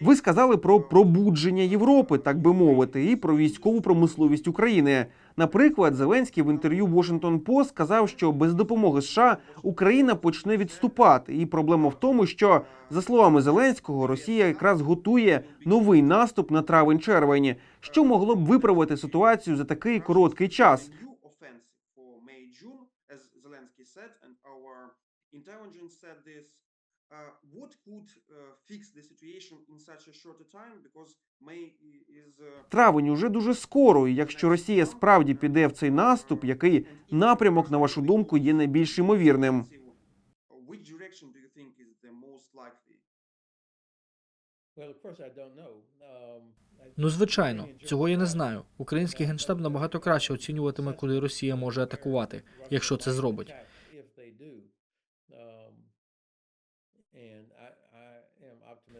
Ви сказали про пробудження Європи, так би мовити, і про військову промисловість України. Наприклад, Зеленський в інтерв'ю Washington Post сказав, що без допомоги США Україна почне відступати. І проблема в тому, що за словами Зеленського, Росія якраз готує новий наступ на травень-червень, що могло б виправити ситуацію за такий короткий час. intelligence said this. Uh, what could uh, fix the situation in such a short time? Because May i- is uh, Травень уже дуже скоро. І якщо Росія справді піде в цей наступ, який напрямок, на вашу думку, є найбільш ймовірним? Um, Ну, звичайно, цього я не знаю. Український генштаб набагато краще оцінюватиме, куди Росія може атакувати, якщо це зробить.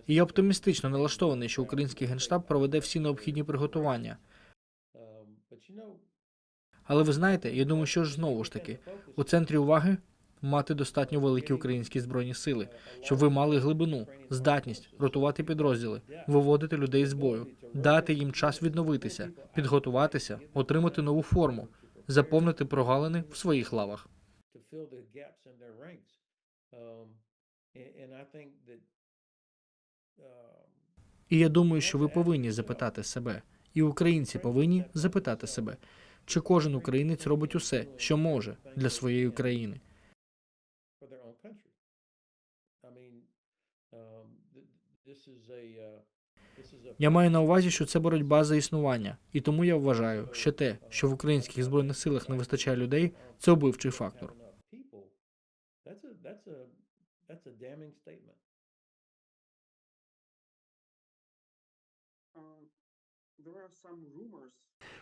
Я оптимістично налаштований, що український генштаб проведе всі необхідні приготування. Um, Але ви знаєте, я думаю, що ж знову ж таки, у центрі уваги мати достатньо великі українські збройні сили, щоб ви мали глибину, здатність ротувати підрозділи, виводити людей з бою, дати їм час відновитися, підготуватися, отримати нову форму, заповнити прогалини в своїх лавах. І я думаю, що ви повинні запитати себе, і українці повинні запитати себе, чи кожен українець робить усе, що може для своєї країни. um, uh, Я маю на увазі, що це боротьба за існування, і тому я вважаю, що те, що в українських збройних силах не вистачає людей, це убивчий фактор. That's a damning statement. There are some rumors.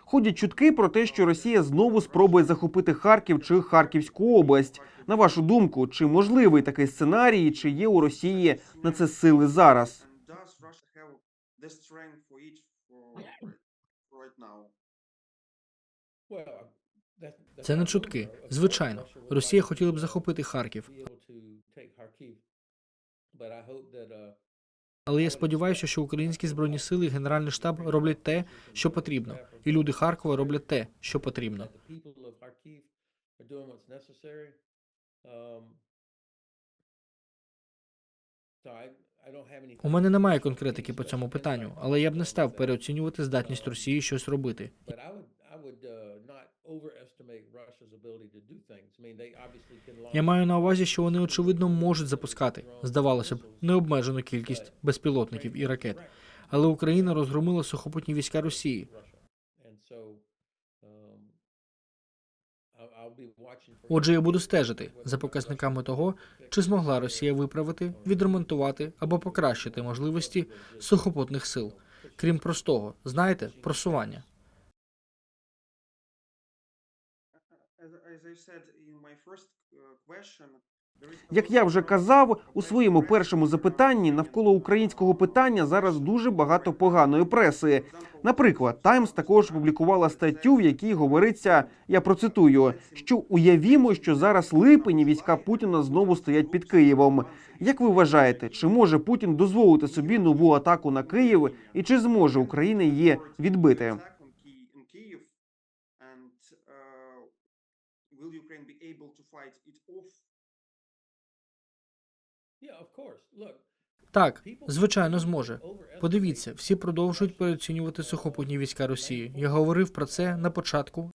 Ходять чутки про те, що Росія знову спробує захопити Харків чи Харківську область. На вашу думку, чи можливий такий сценарій, чи є у Росії на це сили зараз? Це не чутки. rumor. Of course, Звичайно, Росія хотіла б захопити Харків, але я сподіваюся, що українські збройні сили і Генеральний штаб роблять те, що потрібно, і люди Харкова роблять те, що потрібно. Um. У мене немає конкретики по цьому питанню, але я б не став переоцінювати здатність Росії щось робити. Я маю на увазі, що вони очевидно можуть запускати, здавалося б, необмежену кількість безпілотників і ракет. Але Україна розгромила сухопутні війська Росії. Um, Отже, я буду стежити за показниками того, чи змогла Росія виправити, відремонтувати або покращити можливості сухопутних сил, крім простого, знаєте, просування. Як lot я вже uh, казав у своєму першому запитанні, навколо українського питання зараз дуже багато поганої преси. Наприклад, Таймс також публікувала статтю, в якій говориться, я процитую, що уявімо, що зараз липень і війська Путіна знову стоять під Києвом. Як ви вважаєте, чи може Путін дозволити собі нову атаку на Київ, і чи зможе Україна її відбити? Able to fight it off? Yeah, of course. Look, Так, звичайно, зможе. Подивіться, всі продовжують переоцінювати сухопутні війська Росії. Я говорив про це на початку.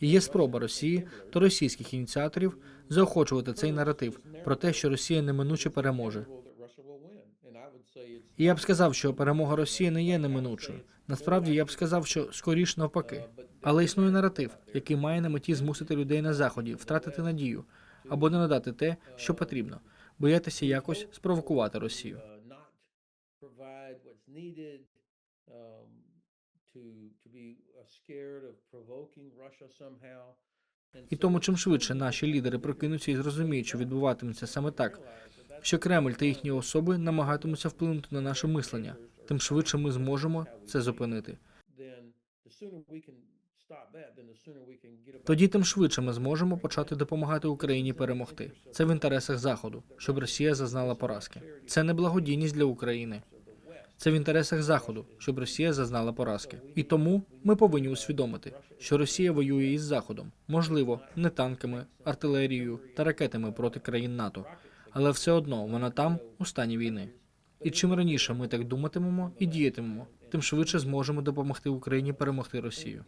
І є спроба Росії та російських ініціаторів заохочувати цей наратив про те, що Росія неминуче переможе. Я б сказав, що перемога Росії не є неминучою. Насправді я б сказав, що скоріш навпаки. Але існує наратив, який має на меті змусити людей на заході втратити надію або не надати те, що потрібно, боятися якось спровокувати Росію. І тому, чим швидше наші лідери прокинуться і зрозуміють, що відбуватиметься саме так, що Кремль та їхні особи намагатимуться вплинути на наше мислення, тим швидше ми зможемо це зупинити. Тоді тим швидше ми зможемо почати допомагати Україні перемогти. Це в інтересах Заходу, щоб Росія зазнала поразки. Це не благодійність для України. Це в інтересах Заходу, щоб Росія зазнала поразки. І тому ми повинні усвідомити, що Росія воює із Заходом, можливо, не танками, артилерією та ракетами проти країн НАТО, але все одно вона там у стані війни. І чим раніше ми так думатимемо і діятимемо, тим швидше зможемо допомогти Україні перемогти Росію.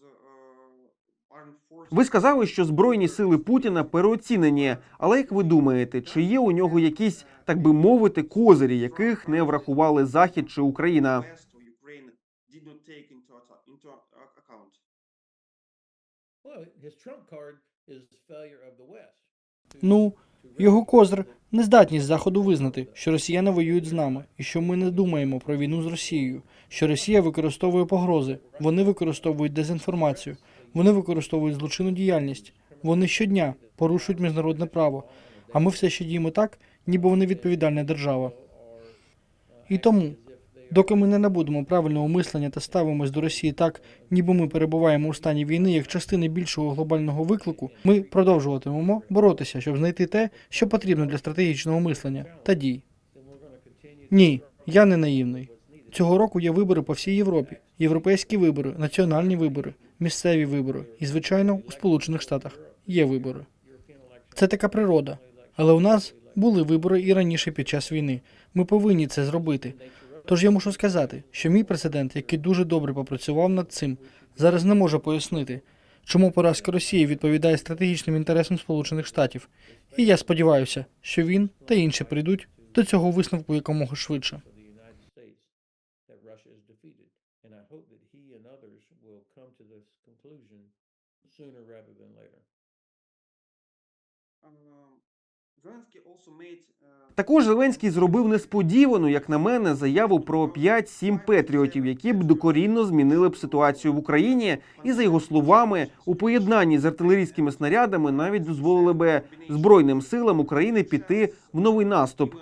uh, uh, uh. Ви сказали, що збройні сили Путіна переоцінені. Але як ви думаєте, чи є у нього якісь, так би мовити, козирі, яких не врахували Захід чи Україна? Did not take into, into account. Well, his trump card is failure of the West. Ну, Його козир нездатність заходу визнати, що росіяни воюють з нами, і що ми не думаємо про війну з Росією, що Росія використовує погрози, вони використовують дезінформацію, вони використовують злочинну діяльність. Вони щодня порушують міжнародне право. А ми все ще діємо так, ніби вони відповідальна держава. І тому, доки ми не набудемо правильного мислення та ставимось до Росії так, ніби ми перебуваємо у стані війни як частини більшого глобального виклику, ми продовжуватимемо боротися, щоб знайти те, що потрібно для стратегічного мислення та дій. Ні, я не наївний. Цього року є вибори по всій Європі: європейські вибори, національні вибори, місцеві вибори. І, звичайно, у Сполучених Штатах є вибори. Це така природа. Але у нас були вибори і раніше під час війни. Ми повинні це зробити. Тож я мушу сказати, що мій президент, який дуже добре попрацював над цим, зараз не може пояснити, чому поразка Росії відповідає стратегічним інтересам Сполучених Штатів. І я сподіваюся, що він та інші прийдуть до цього висновку якомога швидше. for the United States Також Зеленський зробив несподівану, як на мене, заяву про 5-7 патріотів, які б докорінно змінили б ситуацію в Україні, і за його словами, у поєднанні з артилерійськими снарядами навіть дозволили би збройним силам України піти в новий наступ.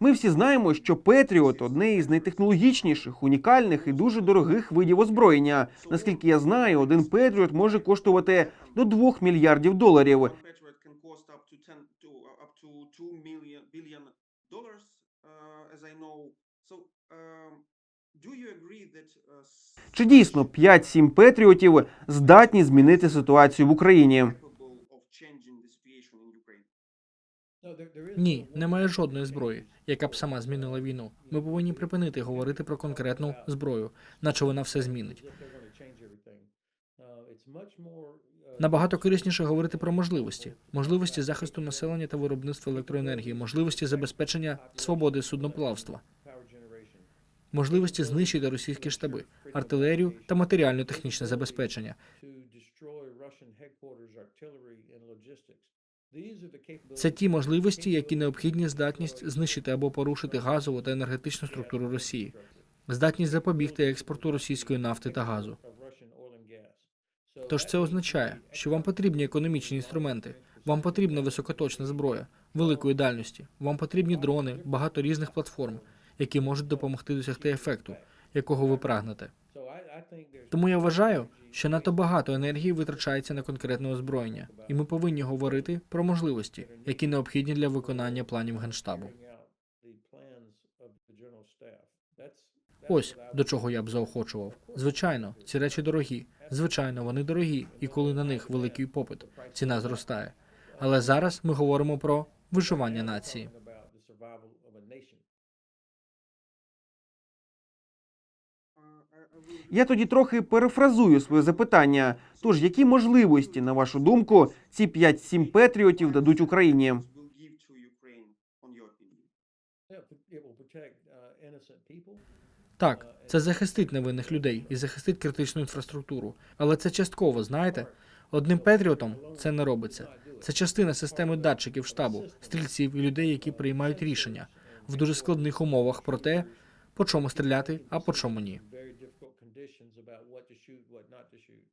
Ми всі знаємо, що Петріот одне із найтехнологічніших, унікальних і дуже дорогих видів озброєння. Наскільки я знаю, один Петріот може коштувати до 2 мільярдів доларів. one Patriot can cost up to 10 to up to 2 million billion dollars as I know. So do you agree that s- Чи дійсно 5-7 Петріотів здатні змінити ситуацію в Україні? Ні, немає жодної зброї, яка б сама змінила війну. Ми повинні припинити говорити про конкретну зброю, наче вона все змінить. Набагато корисніше говорити про можливості: можливості захисту населення та виробництва електроенергії, можливості забезпечення свободи судноплавства, можливості знищити російські штаби, артилерію та матеріально-технічне забезпечення. Це ті можливості, які необхідні здатність знищити або порушити газову та енергетичну структуру Росії, здатність запобігти експорту російської нафти та газу. Тож це означає, що вам потрібні економічні інструменти, вам потрібна високоточна зброя великої дальності, вам потрібні дрони, багато різних платформ, які можуть допомогти досягти ефекту, якого ви прагнете. Тому я вважаю, що надто багато енергії витрачається на конкретне озброєння, і ми повинні говорити про можливості, які необхідні для виконання планів генштабу. Ось до чого я б заохочував. Звичайно, ці речі дорогі. Звичайно, вони дорогі, і коли на них великий попит, ціна зростає. Але зараз ми говоримо про виживання нації. Я тоді трохи перефразую своє запитання. Тож, які можливості, на вашу думку, ці 5-7 Петріотів дадуть Україні? Так, це захистить невинних людей і захистить критичну інфраструктуру. Але це частково, знаєте? Одним Петріотом це не робиться. Це частина системи датчиків штабу, стрільців і людей, які приймають рішення в дуже складних умовах про те, по чому стріляти, а по чому ні. Conditions about what to shoot, what not to shoot.